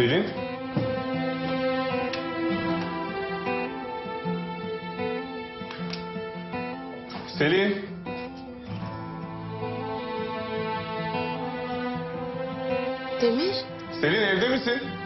Selin? Selin? Demir? Selin evde misin?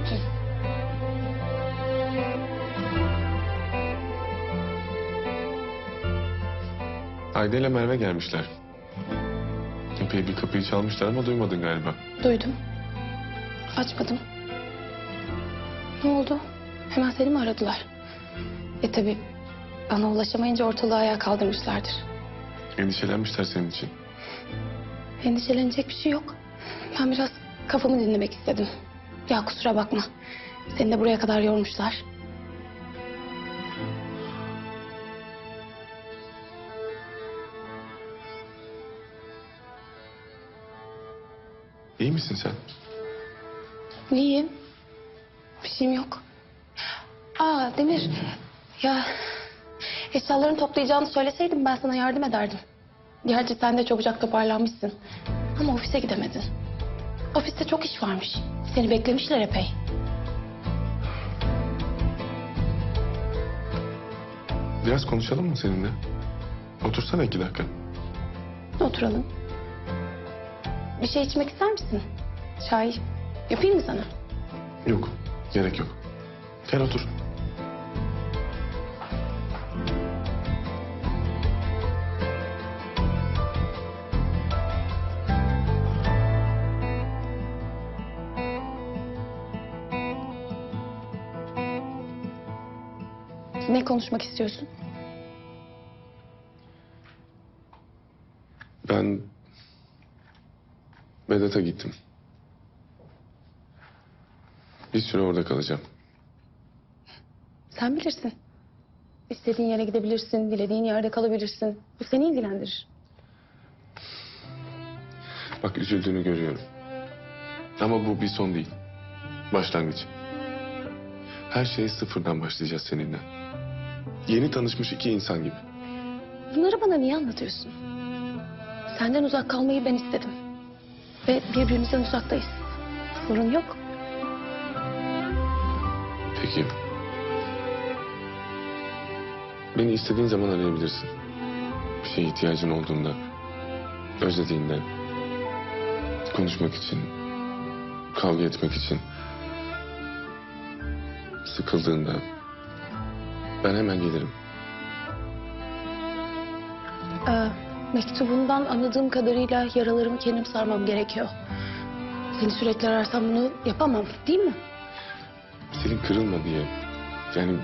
Unuttun? Ayda ile Merve gelmişler. Epey bir kapıyı çalmışlar ama duymadın galiba. Duydum. Açmadım. Ne oldu? Hemen seni mi aradılar? E tabi bana ulaşamayınca ortalığı ayağa kaldırmışlardır. Endişelenmişler senin için. Endişelenecek bir şey yok. Ben biraz kafamı dinlemek istedim. Ya kusura bakma. Seni de buraya kadar yormuşlar. İyi misin sen? İyiyim. Bir şeyim yok. Aa Demir. Ya eşyalarını toplayacağını söyleseydim ben sana yardım ederdim. Gerçi sen de çabucak toparlanmışsın. Ama ofise gidemedin. Ofiste çok iş varmış. Seni beklemişler epey. Biraz konuşalım mı seninle? Otursana iki dakika. Oturalım. Bir şey içmek ister misin? Çay yapayım mı sana? Yok, gerek yok. Gel otur. Ne konuşmak istiyorsun? Ben Vedat'a gittim. Bir süre orada kalacağım. Sen bilirsin. İstediğin yere gidebilirsin, dilediğin yerde kalabilirsin. Bu seni ilgilendirir. Bak üzüldüğünü görüyorum. Ama bu bir son değil. Başlangıç. Her şeye sıfırdan başlayacağız seninle. Yeni tanışmış iki insan gibi. Bunları bana niye anlatıyorsun? Senden uzak kalmayı ben istedim. Ve birbirimizden uzaktayız. Sorun yok. Peki. Beni istediğin zaman arayabilirsin. Bir şeye ihtiyacın olduğunda, özlediğinde, konuşmak için, kavga etmek için, sıkıldığında ben hemen gelirim. Ee, mektubundan anladığım kadarıyla yaralarımı kendim sarmam gerekiyor. Seni sürekli ararsam bunu yapamam değil mi? Senin kırılma diye. Yani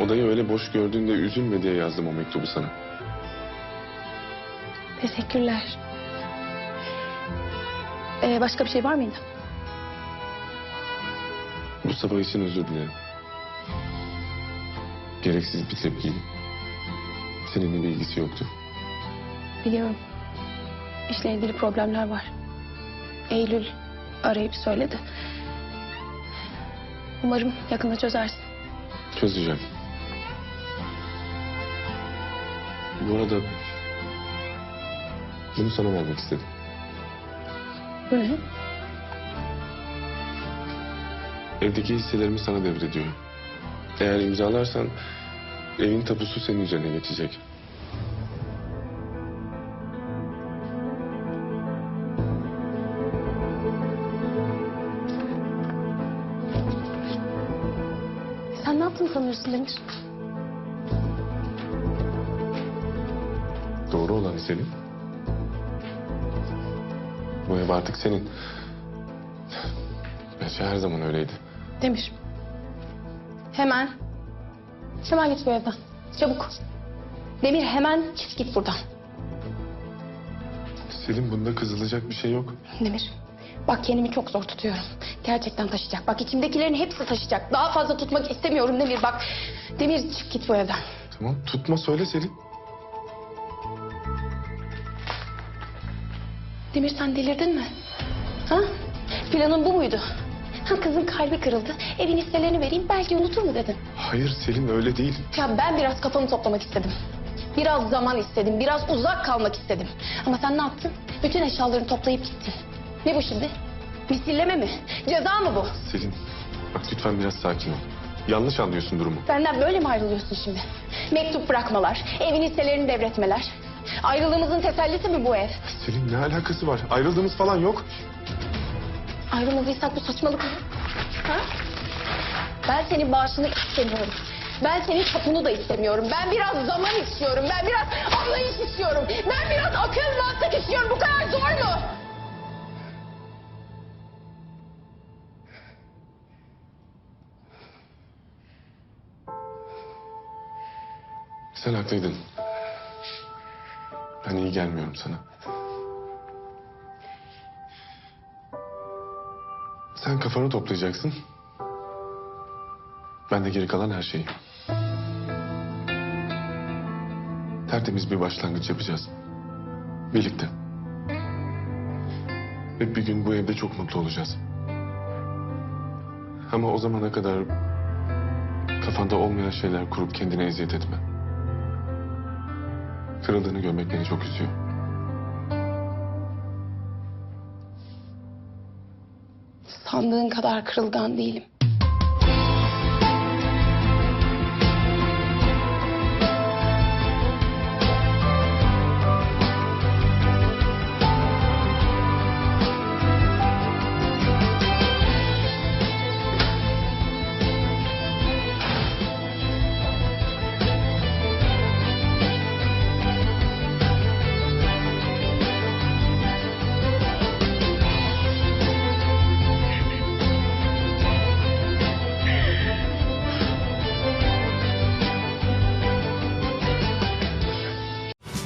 odayı öyle boş gördüğünde üzülme diye yazdım o mektubu sana. Teşekkürler. Ee, başka bir şey var mıydı? Sabah için özür dilerim. Gereksiz bir tepkiydi. Seninle bir ilgisi yoktu. Biliyorum. İşle ilgili problemler var. Eylül arayıp söyledi. Umarım yakında çözersin. Çözeceğim. Bu arada bunu sana vermek istedim. Bu ne? Evdeki hisselerimi sana devrediyorum. Eğer imzalarsan evin tapusu senin üzerine geçecek. Sen ne yaptın sanıyorsun Demir? Doğru olan senin. Bu ev artık senin. Gerçi her zaman öyleydi. Demir. Hemen. Hemen git bu evden. Çabuk. Demir hemen çık git buradan. Selin bunda kızılacak bir şey yok. Demir. Bak kendimi çok zor tutuyorum. Gerçekten taşıyacak. Bak içimdekilerin hepsi taşıyacak. Daha fazla tutmak istemiyorum Demir. Bak Demir çık git bu evden. Tamam tutma söyle Selin. Demir sen delirdin mi? Ha? Planın bu muydu? Ha, kızın kalbi kırıldı. Evin hisselerini vereyim belki unutur mu dedin? Hayır Selin öyle değil. Ya ben biraz kafamı toplamak istedim. Biraz zaman istedim. Biraz uzak kalmak istedim. Ama sen ne yaptın? Bütün eşyalarını toplayıp gittin. Ne bu şimdi? Misilleme mi? Ceza mı bu? Selin bak lütfen biraz sakin ol. Yanlış anlıyorsun durumu. Benden böyle mi ayrılıyorsun şimdi? Mektup bırakmalar, evin hisselerini devretmeler. Ayrılığımızın tesellisi mi bu ev? Selin ne alakası var? Ayrıldığımız falan yok. Ayrılmadıysak bu saçmalık mı? Ha? Ben senin bağışını istemiyorum. Ben senin tapunu da istemiyorum. Ben biraz zaman istiyorum. Ben biraz anlayış istiyorum. Ben biraz akıl mantık istiyorum. Bu kadar zor mu? Sen haklıydın. Ben iyi gelmiyorum sana. Sen kafanı toplayacaksın. Ben de geri kalan her şeyi. Tertemiz bir başlangıç yapacağız. Birlikte. Ve bir gün bu evde çok mutlu olacağız. Ama o zamana kadar kafanda olmayan şeyler kurup kendine eziyet etme. Kırıldığını görmek beni çok üzüyor. Sandığın kadar kırılgan değilim.